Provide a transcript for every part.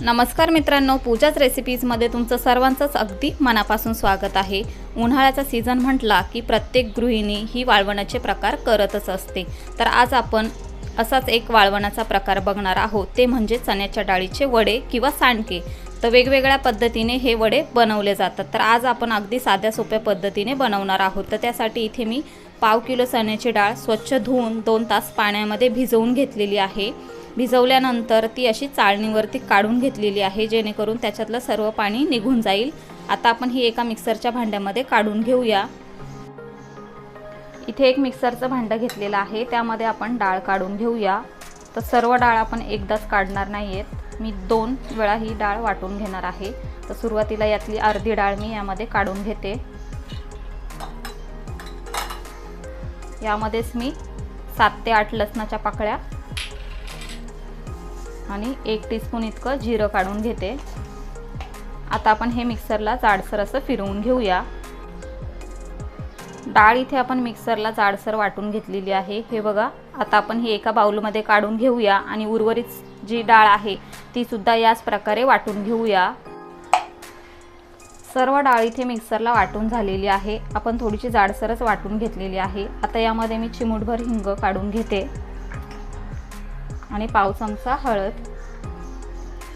नमस्कार मित्रांनो पूजाच रेसिपीजमध्ये तुमचं सर्वांचंच अगदी मनापासून स्वागत आहे. उन्हाळ्याचा सीझन म्हटला की प्रत्येक गृहिणी ही वाळवणाचे प्रकार करतच असते. तर आज आपण असाच एक वाळवणाचा प्रकार बघणार आहोत. ते म्हणजे चण्याच्या डाळीचे वडे किंवा सांडके तर वेगवेगळ्या पद्धतीने हे वडे बनवले जातात. तर आज आपण अगदी साध्या सोप्या पद्धतीने बनवणार आहोत. तर त्यासाठी इथे मी पाव किलो चण्याची डाळ स्वच्छ धुवून दोन तास पाण्यामध्ये भिजवून घेतलेली आहे. भिजवल्यानंतर ती अशी चाळणीवरती काढून घेतलेली आहे जेणेकरून त्याच्यातलं सर्व पाणी निघून जाईल. आता आपण ही एका मिक्सरच्या भांड्यामध्ये काढून घेऊया. इथे एक मिक्सरचं भांडं घेतलेलं आहे त्यामध्ये आपण डाळ काढून घेऊया. तर सर्व डाळ आपण एकदाच काढणार नाही आहेत मी दोन वेळा ही डाळ वाटून घेणार आहे. तर सुरुवातीला यातली अर्धी डाळ मी यामध्ये काढून घेते. यामध्येच मी सात ते आठ लसणाच्या पाकळ्या आणि एक टीस्पून इतकं जिरं काढून घेते. आता आपण हे मिक्सरला जाडसर असं फिरवून घेऊया. डाळ इथे आपण मिक्सरला जाडसर वाटून घेतलेली आहे. हे बघा आता आपण ही एका बाउलमध्ये काढून घेऊया आणि उर्वरित जी डाळ आहे ती सुद्धा याच प्रकारे वाटून घेऊया. सर्व डाळ इथे मिक्सरला वाटून झालेली आहे. आपण थोडीशी जाडसरच वाटून घेतलेली आहे. आता यामध्ये मी चिमूटभर हिंग काढून घेते. आणि पाव चमचा हळद.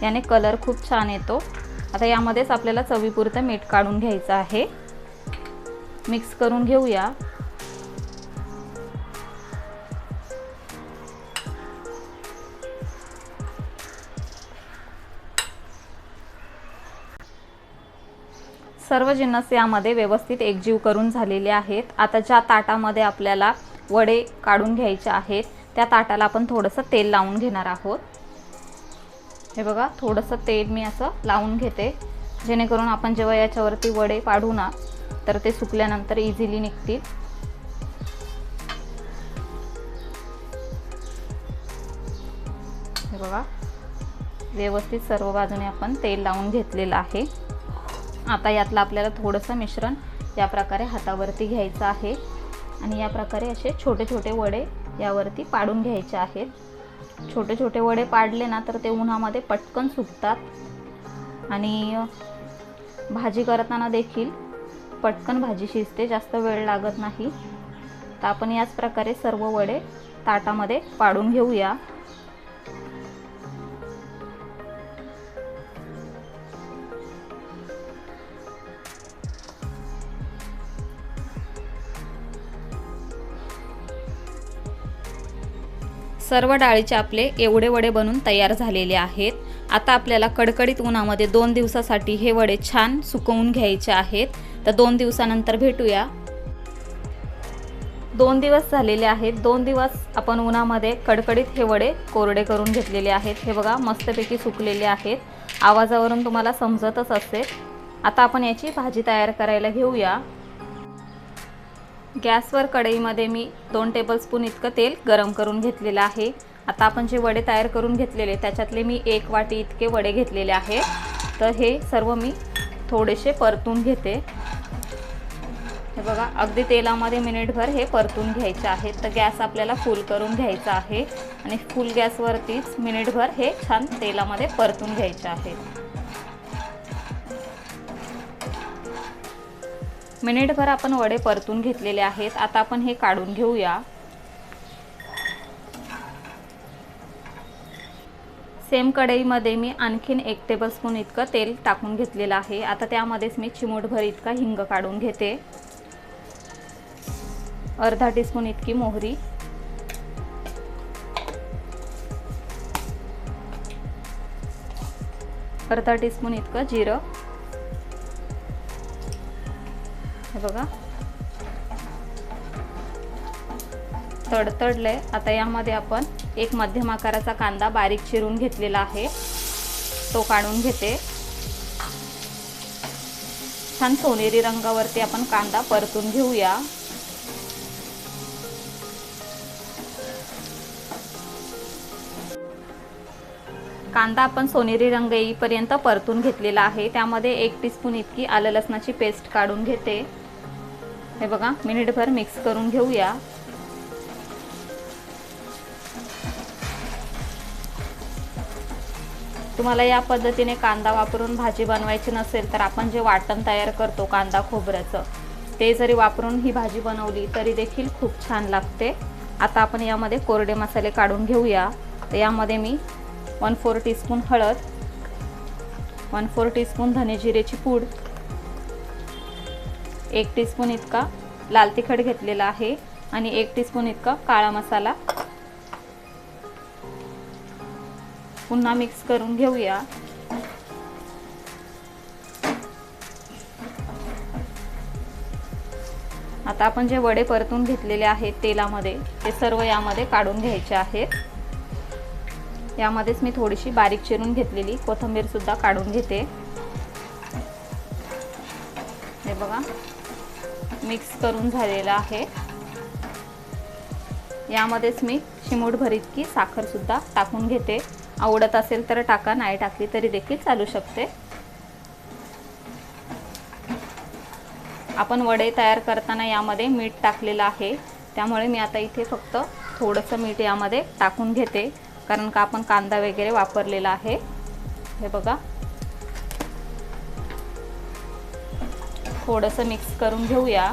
याने कलर खूप छान येतो. आता यामध्येच आपल्याला चवीपुरतं मीठ काढून घ्यायचं आहे. मिक्स करून घेऊया. सर्व जिन्नस यामध्ये व्यवस्थित एकजीव करून झालेले आहेत. आता ज्या ताटामध्ये आपल्याला वडे काढून घ्यायचे आहेत त्या ताटाला आपण थोडंसं तेल लावून घेणार आहोत. हे बघा थोडंसं तेल मी असं लावून घेते. जेणेकरून आपण जेव्हा याच्यावरती वडे पाडू ना तर ते सुकल्यानंतर इझिली निघतील. हे बघा व्यवस्थित सर्व बाजूने आपण तेल लावून घेतलेलं आहे. आता यातलं आपल्याला थोडंसं मिश्रण या प्रकारे हातावरती घ्यायचं आहे. आणि या प्रकारे असे छोटे छोटे वडे यावरती पाडून घ्यायचे आहेत. छोटे छोटे वडे पाडले ना तर ते उन्हामध्ये पटकन सुकतात. आणि भाजी करताना देखील पटकन भाजी शिजते जास्त वेळ लागत नाही. तर आपण याच प्रकारे सर्व वडे ताटामध्ये पाडून घेऊया. सर्व डाळीचे आपले एवढे वडे बनून तयार झालेले आहेत. आता आपल्याला कडकडीत उन्हामध्ये दोन दिवसासाठी हे वडे छान सुकवून घ्यायचे आहेत. तर दोन दिवसानंतर भेटूया. दोन दिवस झालेले आहेत. दोन दिवस आपण उन्हामध्ये कडकडीत हे वडे कोरडे करून घेतलेले आहेत. हे बघा मस्तपैकी सुकलेले आहेत. आवाजावरून तुम्हाला समजतच असेल. आता आपण याची भाजी तयार करायला घेऊया. गॅसवर कढईमध्ये मी दोन टेबलस्पून इतकं तेल गरम करून घेतलेलं आहे. आता आपण जे वडे तयार करून घेतलेले त्याच्यातले मी एक वाटी इतके वडे घेतलेले आहे. तर हे सर्व मी थोडेसे परतून घेते. हे बघा अगदी तेलामध्ये मिनिटभर हे परतून घ्यायचे आहे. तर गॅस आपल्याला फुल करून घ्यायचा आहे. आणि फुल गॅसवरतीच मिनिटभर हे छान तेलामध्ये परतून घ्यायचे आहे. मिनिटभर आपण वडे परतून घेतलेले आहेत. आता आपण हे काढून घेऊया. सेम कढईमध्ये मी आणखीन एक टेबलस्पून इतकं तेल टाकून घेतलेलं आहे. आता त्यामध्येच मी चिमूटभर इतका हिंग काढून घेते. अर्धा टीस्पून इतकी मोहरी. अर्धा टीस्पून इतकं जिरं. हे बघा. तडतडलंय आता यामध्ये आपण एक मध्यम आकाराचा कांदा बारीक चिरून घेतलेला आहे. तो काढून घेते. छान सोनेरी रंगावरती आपण कांदा परतून घेऊया. कांदा आपण सोनेरी रंग येईपर्यंत परतून घेतलेला आहे. त्यामध्ये एक टीस्पून इतकी आलं लसणाची पेस्ट काढून घेते. हे बघा मिनिटभर मिक्स करून घेऊया. तुम्हाला या पद्धतीने कांदा वापरून भाजी बनवायची नसेल तर आपण जे वाटण तयार करतो कांदा खोबऱ्याचं ते जरी वापरून ही भाजी बनवली तरी देखील खूप छान लागते. आता आपण यामध्ये कोरडे मसाले काढून घेऊया. तर यामध्ये मी वन फोर टीस्पून हळद वन फोर टीस्पून धने जिरेची पूड एक टीस्पून इतका लाल तिखट घेतलेला आहे आणि एक टीस्पून इतका काळा मसाला. पुन्हा मिक्स करून घेऊया. आता आपण जे वडे परतून घेतलेले आहेत तेलामध्ये ते सर्व यामध्ये काढून घ्यायचे आहेत. यामध्येच मी थोडीशी बारीक चिरून घेतलेली कोथिंबीर सुद्धा काढून घेते. हे बघा. मिक्स करून झालेलं आहे. यामध्येच मी चिमूटभर इतकी साखरसुद्धा टाकून घेते. आवडत असेल तर टाका नाही टाकली तरी देखील चालू शकते. आपण वडे तयार करताना यामध्ये मीठ टाकलेलं आहे. त्यामुळे मी आता इथे फक्त थोडंसं मीठ यामध्ये टाकून घेते. कारण का आपण कांदा वगैरे वापरलेला आहे. हे बघा. थोडंसं मिक्स करून घेऊया.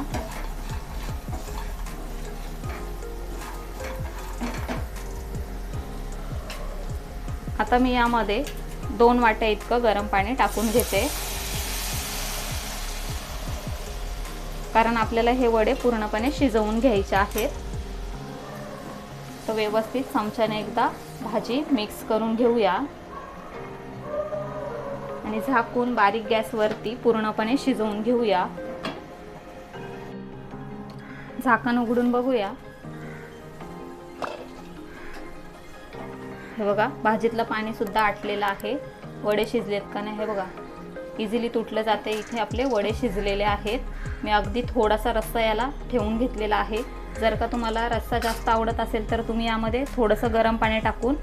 आता मी यामध्ये दोन वाट्या इतकं गरम पाणी टाकून घेते. कारण आपल्याला हे वडे पूर्णपणे शिजवून घ्यायचे आहेत. तर व्यवस्थित चमच्याने एकदा भाजी मिक्स करून घेऊया. आणि झाकून बारीक गॅसवरती पूर्णपणे शिजवून घेऊया. झाकण उघडून बघूया. हे बघा भाजीतलं पाणी सुद्धा आटलेलं आहे. वडे शिजलेत का नाही हे बघा. इझिली तुटलं जाते इथे आपले वडे शिजलेले आहेत. मी अगदी थोडासा रस्सा याला ठेवून घेतलेला आहे. जर का तुम्हाला रस्सा जास्त आवडत असेल तर तुम्ही यामध्ये थोडंसं गरम पाणी टाकून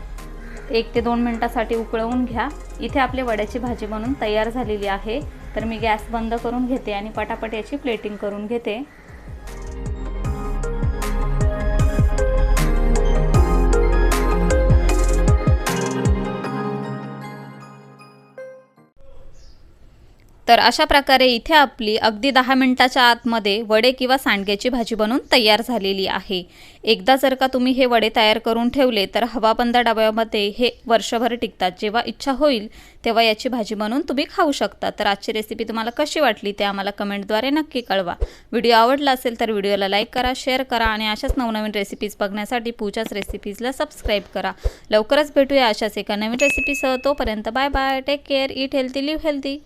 एक ते दोन मिनटासाठी उकळवून घ्या. इथे आपली वड्याची भाजी बनून तयार झालेली आहे. तर मी गॅस बंद करून घेते आणि पटापट याची प्लेटिंग करून घेते. तर अशा प्रकारे इथे आपली अगदी दहा मिनटाच्या आतमध्ये वडे किंवा सांडग्याची भाजी बनवून तयार झालेली आहे. एकदा जर का तुम्ही हे वडे तयार करून ठेवले तर हवाबंद डब्यामध्ये हे वर्षभर टिकतात. जेव्हा इच्छा होईल तेव्हा याची भाजी बनवून तुम्ही खाऊ शकता. तर आजची रेसिपी तुम्हाला कशी वाटली ते आम्हाला कमेंटद्वारे नक्की कळवा. व्हिडिओ आवडला असेल तर व्हिडिओला लाईक करा शेअर करा आणि अशाच नवनवीन रेसिपीज बघण्यासाठी पूजाच रेसिपीजला सबस्क्राईब करा. लवकरच भेटूया अशाच एका नवीन रेसिपीसह तोपर्यंत bye bye take care eat healthy live healthy